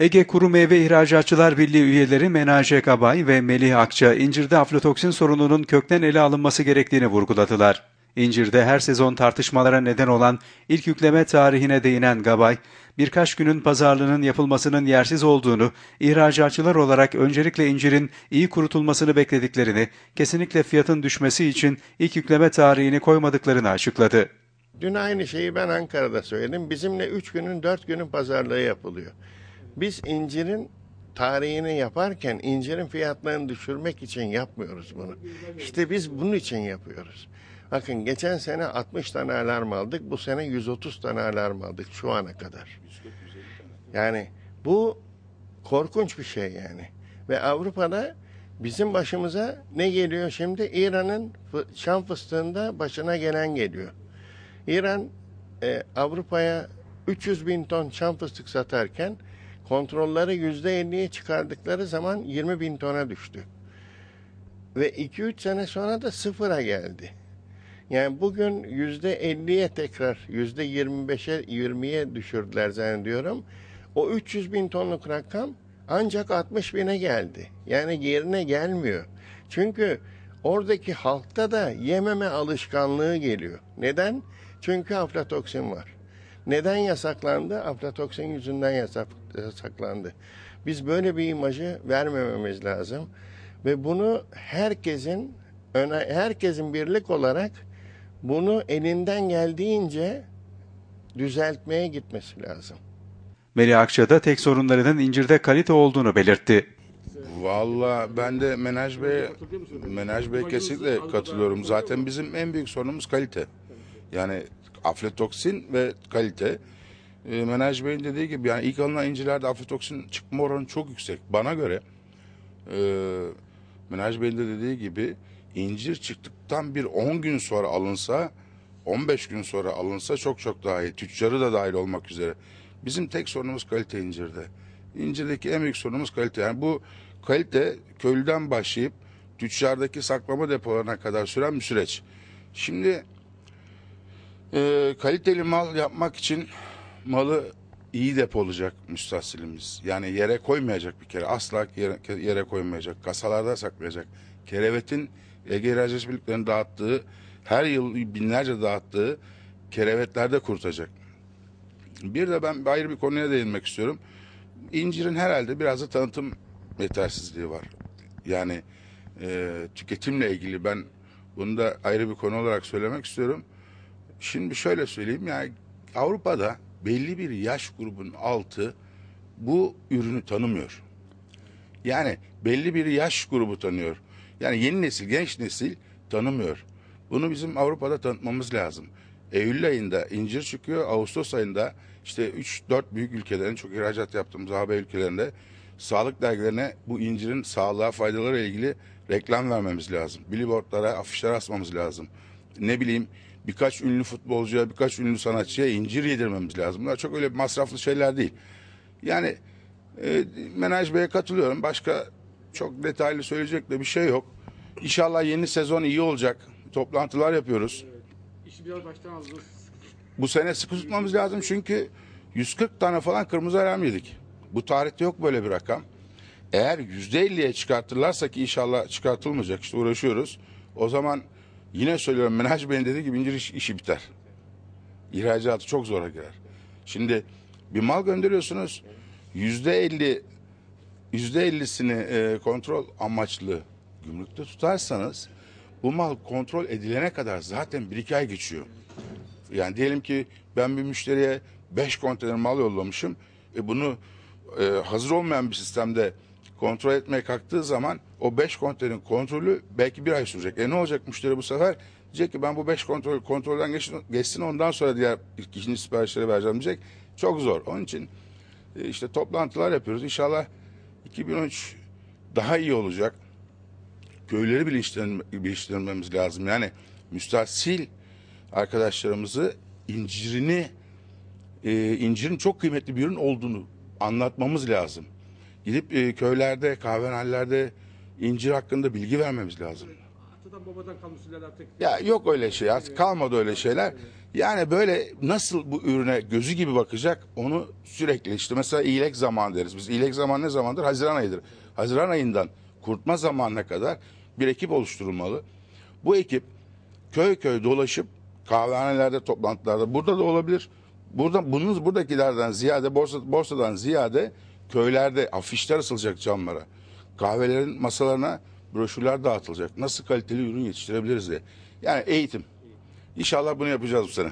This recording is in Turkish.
Ege Kuru Meyve İhracatçılar Birliği üyeleri Menaje Gabay ve Melih Akça incirde aflatoksin sorununun kökten ele alınması gerektiğini vurguladılar. İncirde her sezon tartışmalara neden olan ilk yükleme tarihine değinen Gabay, birkaç günün pazarlığının yapılmasının yersiz olduğunu, ihracatçılar olarak öncelikle incirin iyi kurutulmasını beklediklerini, kesinlikle fiyatın düşmesi için ilk yükleme tarihini koymadıklarını açıkladı. Dün aynı şeyi ben Ankara'da söyledim. Bizimle 3 günün 4 günün pazarlığı yapılıyor. Biz incirin tarihini yaparken incirin fiyatlarını düşürmek için yapmıyoruz bunu. İşte biz bunun için yapıyoruz. Bakın geçen sene 60 tane alarm aldık. Bu sene 130 tane alarm aldık şu ana kadar. Yani bu korkunç bir şey yani. Ve Avrupa'da bizim başımıza ne geliyor şimdi? İran'ın Şam fıstığında başına gelen geliyor. İran e, Avrupa'ya 300 bin ton çam fıstık satarken kontrolleri %50'ye çıkardıkları zaman 20 bin tona düştü. Ve 2-3 sene sonra da sıfıra geldi. Yani bugün %50'ye tekrar %25'e 20'ye düşürdüler zannediyorum. O 300 bin tonluk rakam ancak 60 bine geldi. Yani yerine gelmiyor. Çünkü oradaki halkta da yememe alışkanlığı geliyor. Neden? Çünkü aflatoksin var. Neden yasaklandı? Aflatoksin yüzünden yasak, yasaklandı. Biz böyle bir imajı vermememiz lazım. Ve bunu herkesin öne, herkesin birlik olarak bunu elinden geldiğince düzeltmeye gitmesi lazım. Melih Akça da tek sorunlarının incirde kalite olduğunu belirtti. Valla ben de Menaj Bey'e Menaj Bey'e kesinlikle katılıyorum. Zaten bizim en büyük sorunumuz kalite. Yani aflatoksin ve kalite. E, Menaj Bey'in dediği gibi yani ilk alınan incirlerde aflatoksin çıkma oranı çok yüksek. Bana göre e, Menaj Bey'in de dediği gibi incir çıktıktan bir 10 gün sonra alınsa 15 gün sonra alınsa çok çok daha iyi. Tüccarı da dahil olmak üzere. Bizim tek sorunumuz kalite incirde. İncirdeki en büyük sorunumuz kalite. Yani bu kalite köylüden başlayıp tüccardaki saklama depolarına kadar süren bir süreç. Şimdi e, kaliteli mal yapmak için malı iyi depolayacak müstahsilimiz. Yani yere koymayacak bir kere. Asla yere, yere koymayacak. Kasalarda saklayacak. Kerevetin Ege İhracat Birlikleri'nin dağıttığı, her yıl binlerce dağıttığı kerevetlerde kurutacak. Bir de ben ayrı bir konuya değinmek istiyorum. İncirin herhalde biraz da tanıtım yetersizliği var. Yani e, tüketimle ilgili ben bunu da ayrı bir konu olarak söylemek istiyorum. Şimdi şöyle söyleyeyim yani Avrupa'da belli bir yaş grubunun altı bu ürünü tanımıyor. Yani belli bir yaş grubu tanıyor. Yani yeni nesil, genç nesil tanımıyor. Bunu bizim Avrupa'da tanıtmamız lazım. Eylül ayında incir çıkıyor, Ağustos ayında işte 3-4 büyük ülkelerin çok ihracat yaptığımız AB ülkelerinde sağlık dergilerine bu incirin sağlığa faydaları ile ilgili reklam vermemiz lazım. Billboardlara, afişler asmamız lazım. Ne bileyim birkaç ünlü futbolcuya, birkaç ünlü sanatçıya incir yedirmemiz lazım. Bunlar çok öyle masraflı şeyler değil. Yani e, Menaj Bey'e katılıyorum. Başka çok detaylı söyleyecek de bir şey yok. İnşallah yeni sezon iyi olacak. Toplantılar yapıyoruz. İşi biraz baştan aldınız. Bu sene sıkı tutmamız lazım çünkü 140 tane falan kırmızı alarm yedik. Bu tarihte yok böyle bir rakam. Eğer %50'ye çıkartırlarsa ki inşallah çıkartılmayacak işte uğraşıyoruz. O zaman yine söylüyorum Menaj Bey'in dediği gibi incir iş- işi biter. İhracatı çok zora girer. Şimdi bir mal gönderiyorsunuz %50 %50'sini e, kontrol amaçlı gümrükte tutarsanız bu mal kontrol edilene kadar zaten 1-2 ay geçiyor. Yani diyelim ki ben bir müşteriye 5 konteyner mal yollamışım. E bunu e, hazır olmayan bir sistemde kontrol etmeye kalktığı zaman o 5 konteynerin kontrolü belki bir ay sürecek. E ne olacak müşteri bu sefer? Diyecek ki ben bu 5 kontrol kontrolden geçsin, geçsin ondan sonra diğer ikinci siparişleri vereceğim diyecek. Çok zor. Onun için e, işte toplantılar yapıyoruz. İnşallah 2013 daha iyi olacak. Köyleri bilinçlenme, bilinçlenmemiz lazım. Yani müstahsil arkadaşlarımızı incirini e, incirin çok kıymetli bir ürün olduğunu anlatmamız lazım. Gidip e, köylerde, kahvehanelerde incir hakkında bilgi vermemiz lazım. Hatta anadan babadan kalmış artık. Ya yok öyle şey artık kalmadı öyle şeyler. Yani böyle nasıl bu ürüne gözü gibi bakacak onu sürekli işte mesela iyilik zamanı deriz. Biz iyilik zamanı ne zamandır? Haziran ayıdır. Haziran ayından kurtma zamanına kadar bir ekip oluşturulmalı. Bu ekip köy köy dolaşıp kahvehanelerde toplantılarda burada da olabilir. Burada bunun buradakilerden ziyade borsa, borsadan ziyade köylerde afişler asılacak camlara. Kahvelerin masalarına broşürler dağıtılacak. Nasıl kaliteli ürün yetiştirebiliriz diye. Yani eğitim. İnşallah bunu yapacağız bu sene.